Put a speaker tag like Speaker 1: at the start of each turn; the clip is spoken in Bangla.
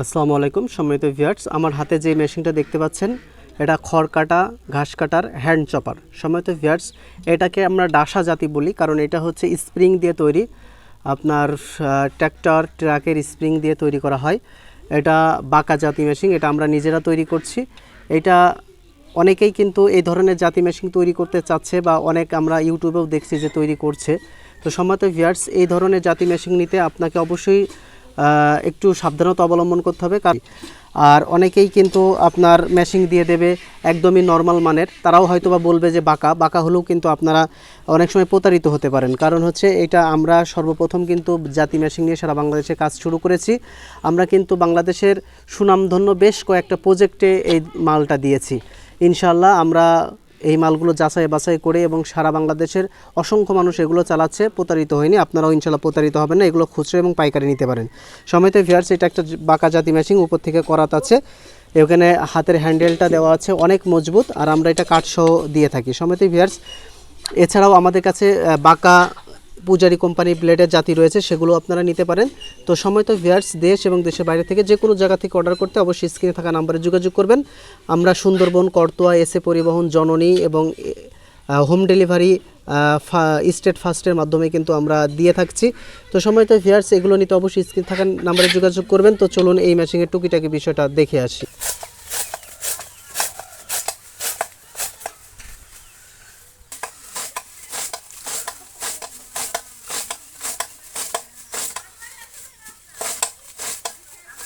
Speaker 1: আসসালামু আলাইকুম সম্মানিত ভিউয়ার্স, আমার হাতে যে মেশিনটা দেখতে পাচ্ছেন, এটা খড় কাটা, ঘাস কাটার হ্যান্ড চপার। সম্মানিত ভিউয়ার্স, এটাকে আমরা ডাসা জাতি বলি, কারণ এটা হচ্ছে স্প্রিং দিয়ে তৈরি। আপনার ট্র্যাক্টর, ট্রাকের স্প্রিং দিয়ে তৈরি করা হয়। এটা বাঁকা জাতি মেশিন, এটা আমরা নিজেরা তৈরি করছি। এটা অনেকেই কিন্তু এই ধরনের জাতি মেশিন তৈরি করতে চাচ্ছে বা অনেক আমরা ইউটিউবেও দেখছি যে তৈরি করছে। তো সম্মত ভিউয়ার্স, এই ধরনের জাতি মেশিন নিতে আপনাকে অবশ্যই একটু সাবধানতা অবলম্বন করতে হবে। কারণ আর অনেকেই কিন্তু আপনার মেশিন দিয়ে দেবে একদমই নর্মাল মানের। তারাও হয়তো বা বলবে যে বাঁকা। বাঁকা হলেও কিন্তু আপনারা অনেক সময় প্রতারিত হতে পারেন। কারণ হচ্ছে এটা আমরা সর্বপ্রথম কিন্তু জাতি মেশিন নিয়ে সারা বাংলাদেশে কাজ শুরু করেছি। আমরা কিন্তু বাংলাদেশের সুনামধন্য বেশ কয়েকটা প্রজেক্টে এই মালটা দিয়েছি। ইনশাল্লাহ আমরা এই মালগুলো যাচাই বাছাই করে এবং সারা বাংলাদেশের অসংখ্য মানুষ এগুলো চালাচ্ছে, প্রতারিত হয়নি। আপনারাও ইনশাল্লাহ প্রতারিত হবেন না, এগুলো খুচরো এবং পাইকারি নিতে পারেন। সময়তে ভিয়ার্স এটা একটা বাঁকা জাতি ম্যাচিং উপর থেকে করাত আছে। এখানে হাতের হ্যান্ডেলটা দেওয়া আছে, অনেক মজবুত। আর আমরা এটা কাঠসহ দিয়ে থাকি। সময়তে ভিয়ার্স এছাড়াও আমাদের কাছে বাঁকা পূজারি কোম্পানি ব্লেডের জাতি রয়েছে, সেগুলো আপনারা নিতে পারেন। তো সময় তো ভিয়ার্স, দেশ এবং দেশের বাইরে থেকে যে কোনো জায়গা থেকে অর্ডার করতে অবশ্যই স্ক্রিনে থাকা নাম্বারে যোগাযোগ করবেন। আমরা সুন্দরবন, করতোয়া এসে পরিবহন, জননী এবং হোম ডেলিভারি স্টেট ফার্স্টের মাধ্যমে কিন্তু আমরা দিয়ে থাকছি। তো সময় তো ভিয়ার্স, এগুলো নিতে অবশ্যই স্ক্রিন থাকা নাম্বারে যোগাযোগ করবেন। তো চলুন এই ম্যাচিংয়ের টুকিটাকি বিষয়টা দেখে আসি।